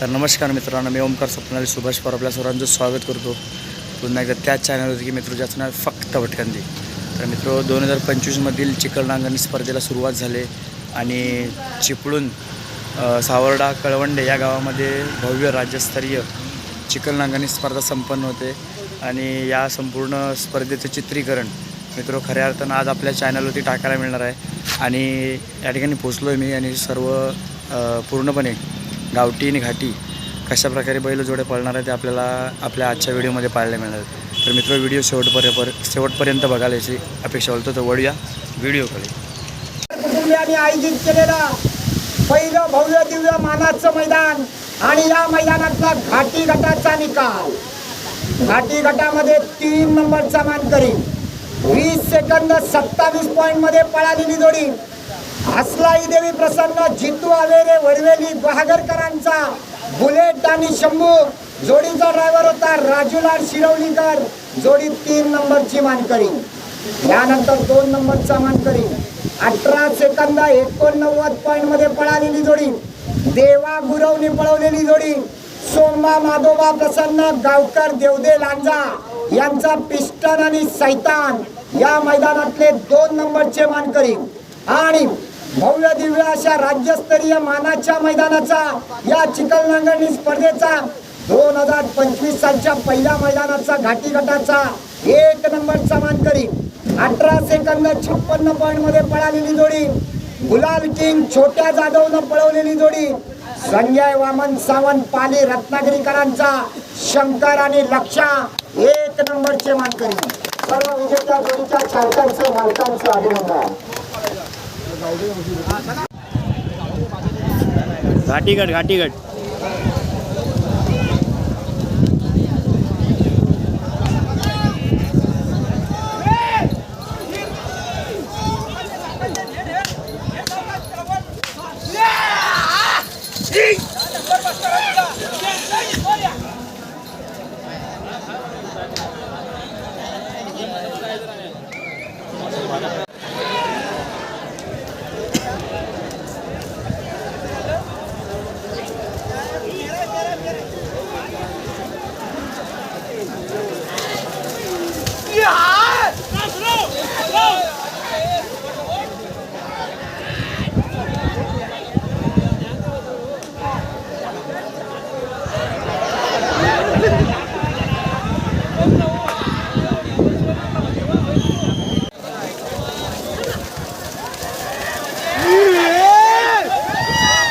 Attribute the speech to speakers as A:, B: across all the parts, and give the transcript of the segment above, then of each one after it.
A: तर नमस्कार मित्रांनो मी ओमकार स्वप्नाली सुभाष पवार आपल्या सर्वांचं स्वागत करतो. पुन्हा एकदा त्याच चॅनलवरती की मित्र ज्याचं नाव फक्त भटकंदी तर मित्र दोन हजार पंचवीसमधील चिकलनांगणी स्पर्धेला सुरुवात झाले आणि चिपळूण सावर्डा कळवंडे या गावामध्ये भव्य राज्यस्तरीय चिकलनांगणी स्पर्धा संपन्न होते आणि या संपूर्ण स्पर्धेचं चित्रीकरण मित्र खऱ्या अर्थानं आज आपल्या चॅनलवरती टाकायला मिळणार आहे. आणि या ठिकाणी पोचलो आहे मी आणि सर्व पूर्णपणे गावठी आणि घाटी कशा प्रकारे बैल जोडे पळणार आहे ते आपल्याला आपल्या आजच्या व्हिडिओमध्ये पाहायला मिळणार तर मित्र व्हिडिओ शेवटपर्यंत शेवटपर्यंत बघायला याची अपेक्षा बोलतो तर वळूया व्हिडिओकडे.
B: कुटुंबियांनी आयोजित केलेला पहिलं भव्य दिव्य मानाचं मैदान आणि या मैदानातला घाटी गटाचा निकाल. घाटी गटामध्ये तीन नंबरचा मान मानकरी वीस सेकंद सत्तावीस पॉईंटमध्ये पळालेली जोडी. हसलाई देवी प्रसन्न जितू आवेरे वडवेली बहागरकरांचा बुलेट आणि शंभू. जोडीचा ड्रायव्हर होता राजूलाल शिरवलीकर. जोडी तीन नंबरची मानकरी. यानंतर दोन नंबरचा मानकरी. अठरा सेकंद एकोणनव्वद पॉईंटमध्ये पळालेली जोडी. देवा गुरवनी पळवलेली जोडी. सोमा माधोबा प्रसन्न गावकर देवदे लांजा यांचा पिस्टन आणि सैतान. या मैदानातले दोन नंबरचे मानकरी. आणि भव्य दिव्य अशा राज्यस्तरीय मानाच्या मैदानाचा या चिखलनांगणी स्पर्धेचा दोन हजार पंचवीस सालच्या पहिल्या मैदानाचा घाटी गटाचा एक नंबरचा मानकरी अठरा सेकंद छप्पन्न पॉईंटमध्ये पळालेली जोडी गुलाल किंग छोट्या जाधवनं पळवलेली जोडी संजय वामन सावंत पाली रत्नागिरीकरांचा शंकर आणि लक्षा एक नंबरचे मानकरी. सर्व विजेत्या जोडीच्या चालकांचं मालकांचं अभिनंदन.
A: घाटीगट घाटीगट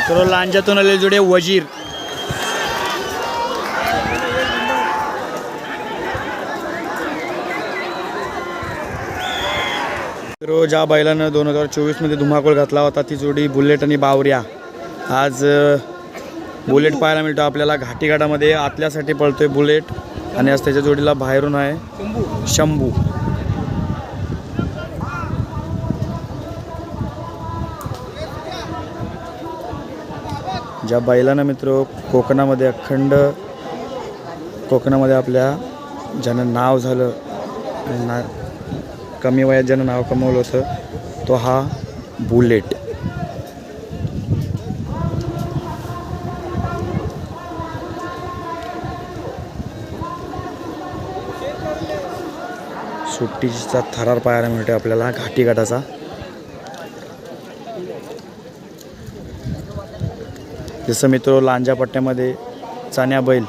A: तर लांजातून आलेले जोडे वजीर. ज्या बैलानं दोन हजार चोवीसमध्ये धुमाकूळ घातला होता ती जोडी बुलेट आणि बावऱ्या. आज बुलेट पाहायला मिळतो आपल्याला घाटीघाटामध्ये. आतल्यासाठी पळतोय बुलेट. आणि आज त्याच्या जोडीला बाहेरून आहे शंभू. ज्या बैलांना मित्र कोकणामध्ये अखंड कोकणामध्ये आपल्या ज्यानं नाव झालं ना कमी वयात ज्यानं नाव कमवलं होतं तो हा बुलेट. सुट्टीचा थरार पाहायला मिळतो आपल्याला घाटी जसं मित्र लांजा पट्ट्यामध्ये चाण्या बैल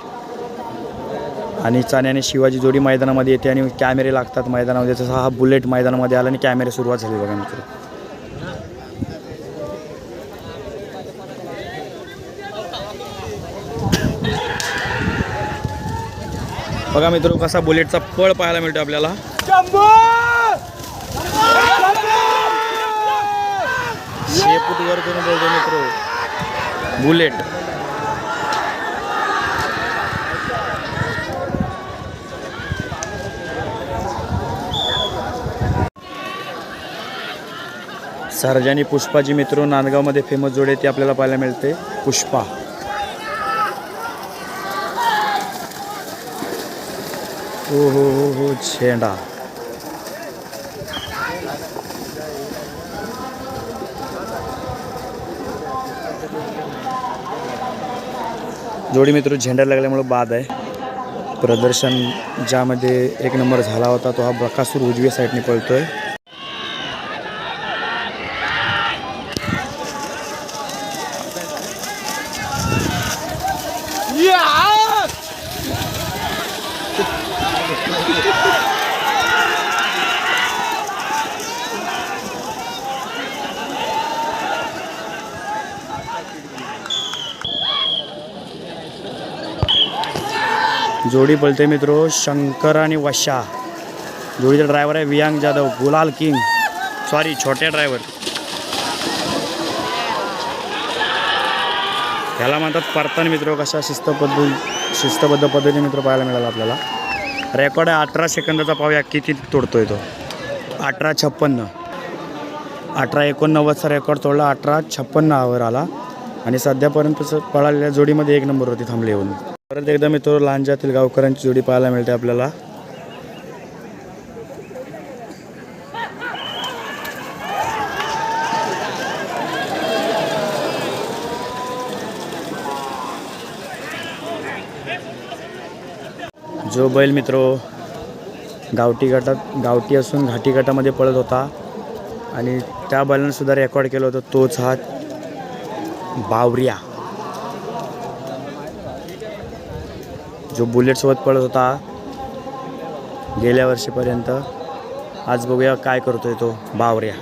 A: आणि चाण्याने शिवाजी जोडी मैदानामध्ये येते आणि कॅमेरे लागतात मैदानामध्ये. तसं हा बुलेट मैदानामध्ये आला आणि कॅमेरे सुरुवात झाली बघा मित्र. बघा मित्र कसा बुलेटचा पळ पाहायला मिळतो आपल्याला. शेपूट वर करून बोलतो मित्र? बुलेट. सरजानी पुष्पाजी मित्र नांदगावमध्ये फेमस जोडे ती आपल्याला पाहायला मिळते. पुष्पा. ओ हो हो हो झेंडा. जोडी मित्र झेंडा लागल्यामुळं बाद आहे. प्रदर्शन ज्यामध्ये एक नंबर झाला होता तो हा बकासूर उजव्या साईडने पळतोय. जोडी पळते मित्रो शंकर आणि वशा. जोडीचा ड्रायव्हर आहे वियांग जाधव गुलाल किंग. सॉरी छोट्या ड्रायव्हर ह्याला म्हणतात परतान मित्र कशा शिस्तबद्ध शिस्तबद्ध पद्धतीने मित्र पाहायला मिळाला आपल्याला. रेकॉर्ड आहे अठरा सेकंदाचा पाहूया किती तोडतोय तो. अठरा छप्पन्न. अठरा एकोणनव्वदचा रेकॉर्ड तोडला अठरा छप्पन्नावर आला. आणि सध्यापर्यंत पळालेल्या जोडीमध्ये एक नंबरवरती थांबले येऊन. परत एकदा मित्र लांजातील गावकऱ्यांची जोडी पाहायला मिळते आपल्याला. जो बैल मित्र गावठी गटात गावठी असून घाटी गटामध्ये पळत होता आणि त्या बैलांसुद्धा रेकॉर्ड केलं होतं तोच हा बावरिया. जो बुलेटसोबत पळत होता गेल्या वर्षीपर्यंत. आज बघूया काय करतोय तो बावऱ्या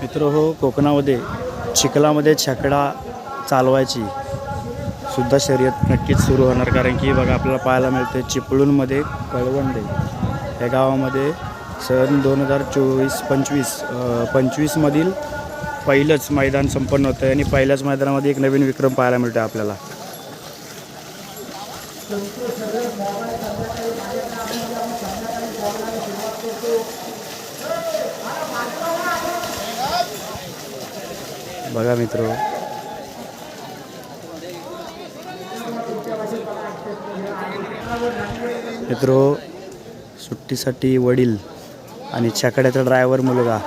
A: मित्र हो कोकणामध्ये चिखलामध्ये छकडा चालवायची सुद्धा शर्यत नक्कीच सुरू होणार. कारण की बघा आपल्याला पाहायला मिळते चिपळूणमध्ये कळवंडे. या गावामध्ये सन दोन हजार चोवीस पंचवीस पंचवीसमधील पहिलंच मैदान संपन्न होतं आणि पहिल्याच मैदानामध्ये एक नवीन विक्रम पाहायला मिळतो आपल्याला. बघा मित्र. मित्रो सुट्टीसाठी वडील आणि छकड्याचा ड्रायव्हर मुलगा.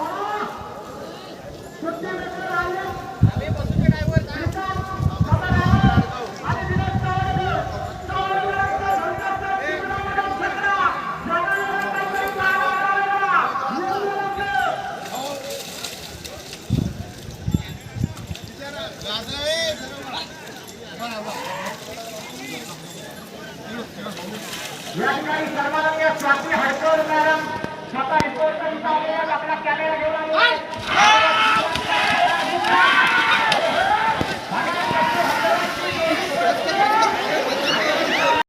B: ताई सर्वांनी स्वाती हडकर मॅडम स्वतः आपला कॅमेरा घेऊन